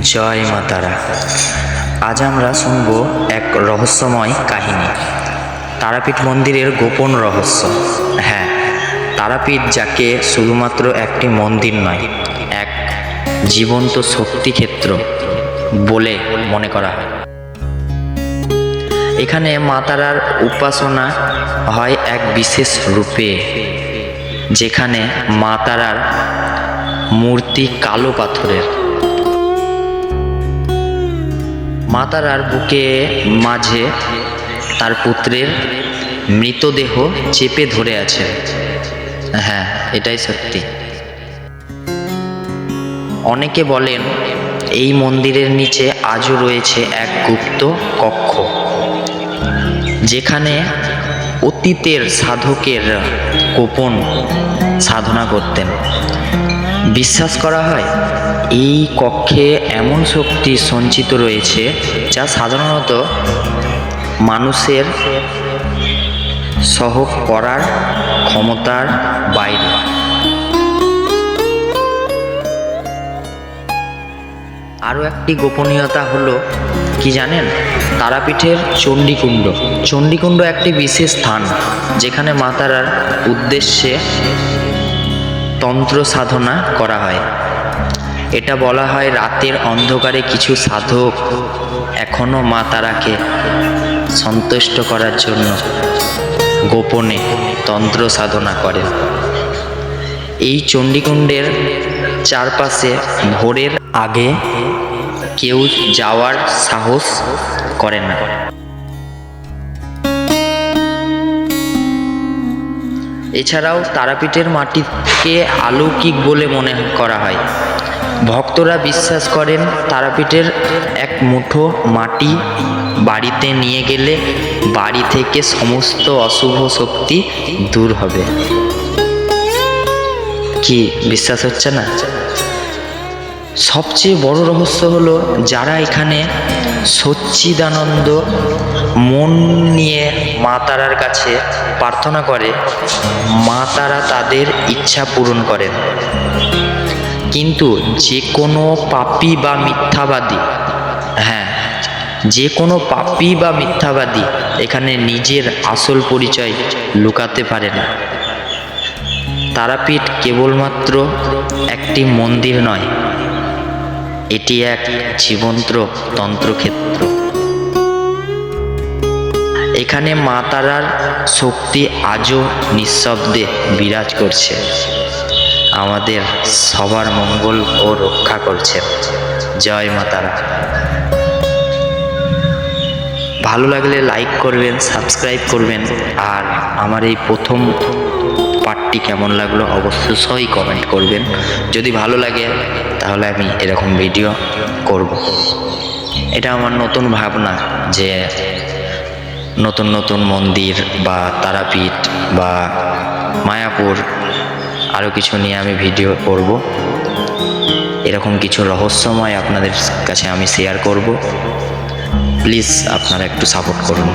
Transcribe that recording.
জয় মা তারা। আজ আমরা শুনব এক রহস্যময় কাহিনী। তারাপীঠ মন্দিরের গোপন রহস্য। হ্যাঁ তারাপীঠ যাকে শুধুমাত্র একটি মন্দির নয়, এক জীবন্ত শক্তিক্ষেত্র বলে মনে করা হয়। এখানে মা তারার উপাসনা হয় এক বিশেষ রূপে, যেখানে মা তারার মূর্তি কালো পাথরের। মা তারার বুকে মাঝে তার পুত্রের মৃতদেহ চেপে ধরে আছে। হ্যাঁ এটাই সত্যি। অনেকে বলেন, এই মন্দিরের নিচে আজও রয়েছে এক গুপ্ত কক্ষ, যেখানে অতীতের সাধকের গোপন সাধনা করতেন। বিশ্বাস করা হয় এই কক্ষে এমন শক্তি সঞ্চিত রয়েছে যা সাধারণত মানুষের সহ করার ক্ষমতার বাইরে। আরও একটি গোপনীয়তা হলো, কি জানেন? তারাপীঠের চণ্ডীকুণ্ড। চণ্ডীকুণ্ড একটি বিশেষ স্থান, যেখানে মা তারার উদ্দেশ্যে তন্ত্র সাধনা করা হয়। এটা বলা হয় রাতের অন্ধকারে কিছু সাধক এখনও মা তারাকে সন্তুষ্ট করার জন্য গোপনে তন্ত্র সাধনা করেন। এই চণ্ডীকুণ্ডের চারপাশে ভোরের আগে কেউ যাওয়ার সাহস করে না। এছাড়াও তারাপীঠের মাটিকে অলৌকিক বলে মনে করা হয়। ভক্তরা বিশ্বাস করেন তারাপীঠের এক মুঠো মাটি বাড়িতে নিয়ে গেলে বাড়ি থেকে সমস্ত অশুভ শক্তি দূর হবে। কি বিশ্বাস হচ্ছে না? সবচেয়ে বড় রহস্য হলো যারা এখানে সচ্চিদানন্দ মন নিয়ে মা তারার কাছে প্রার্থনা করে, মা তারা তাদের ইচ্ছা পূরণ করেন। কিন্তু যে কোনো পাপী বা মিথ্যাবাদী হ্যাঁ যে কোনো পাপী বা মিথ্যাবাদী এখানে নিজের আসল পরিচয় লুকাতে পারে না। তারাপীঠ কেবলমাত্র একটি মন্দির নয়, এটি এক জীবন্ত তন্ত্রক্ষেত্র। এখানে মা তারার শক্তি আজও নিঃশব্দে বিরাজ করছে। আমাদের সবার মঙ্গল ও রক্ষা করছে। জয় মা তারা। ভালো লাগলে লাইক করবেন সাবস্ক্রাইব করবেন, আর আমার এই প্রথম পার্টটি কেমন লাগল অবশ্যই কমেন্ট করবেন। যদি ভালো লাগে, তাহলে আমি এরকম ভিডিও করব। এটা আমার নতুন ভাবনা যে নতুন নতুন মন্দির বা তারাপীঠ বা মায়াপুর আরও কিছু নিয়ে আমি ভিডিও করব। এরকম কিছু রহস্যময় আপনাদের কাছে আমি শেয়ার করব। প্লিজ আপনারা একটু সাপোর্ট করুন।